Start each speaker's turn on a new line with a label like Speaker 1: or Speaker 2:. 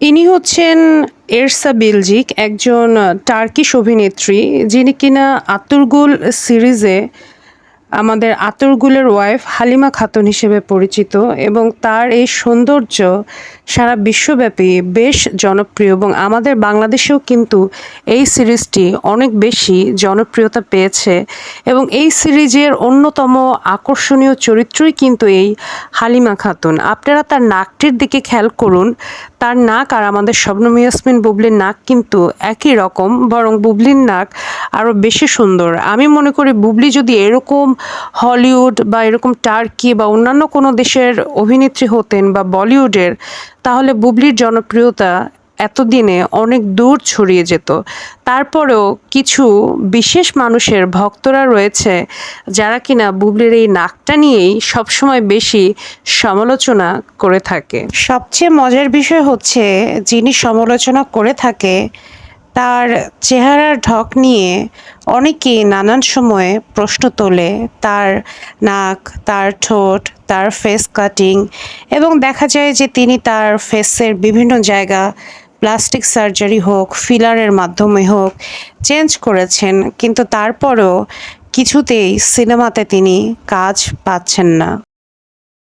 Speaker 1: ইনি হচ্ছেন এরসা বেলজিক একজন টার্কিশ অভিনেত্রী যিনি কিনা আতুরগুল সিরিজে আমাদের আতরগুলের ওয়াইফ হালিমা খাতুন হিসেবে পরিচিত এবং তার এই সৌন্দর্য সারা বিশ্বব্যাপী বেশ জনপ্রিয় এবং আমাদের বাংলাদেশেও কিন্তু এই সিরিজটি অনেক বেশি জনপ্রিয়তা পেয়েছে এবং এই সিরিজের অন্যতম আকর্ষণীয় চরিত্রই কিন্তু এই হালিমা খাতুন। আপনারা তার নাকটির দিকে খেয়াল করুন, তার নাক আর আমাদের শবনম ইয়াসমিন বুবলির নাক কিন্তু একই রকম, বরং বুবলির নাক আরও বেশি সুন্দর। আমি মনে করি বুবলি যদি এরকম হলিউড বা এরকম টার্কি বা অন্যান্য কোনো দেশের অভিনেত্রী হতেন বা বলিউডের, তাহলে বুবলির জনপ্রিয়তা এতদিনে অনেক দূর ছড়িয়ে যেত। তারপরেও কিছু বিশেষ মানুষের ভক্তরা রয়েছে যারা কিনা বুবলির এই নাকটা নিয়েই সবসময় বেশি সমালোচনা করে থাকে। সবচেয়ে মজার বিষয় হচ্ছে, যিনি সমালোচনা করে থাকে তার চেহারার ঢক নিয়ে অনেকেই নানান সময়ে প্রশ্ন তোলে তার নাক, তার ঠোঁট, তার ফেস কাটিং এবং দেখা যায় যে তিনি তার ফেসের বিভিন্ন জায়গা প্লাস্টিক সার্জারি হোক ফিলারের মাধ্যমে হোক চেঞ্জ করেছেন। কিন্তু তারপরেও কিছুতেই সিনেমাতে তিনি কাজ পাচ্ছেন না।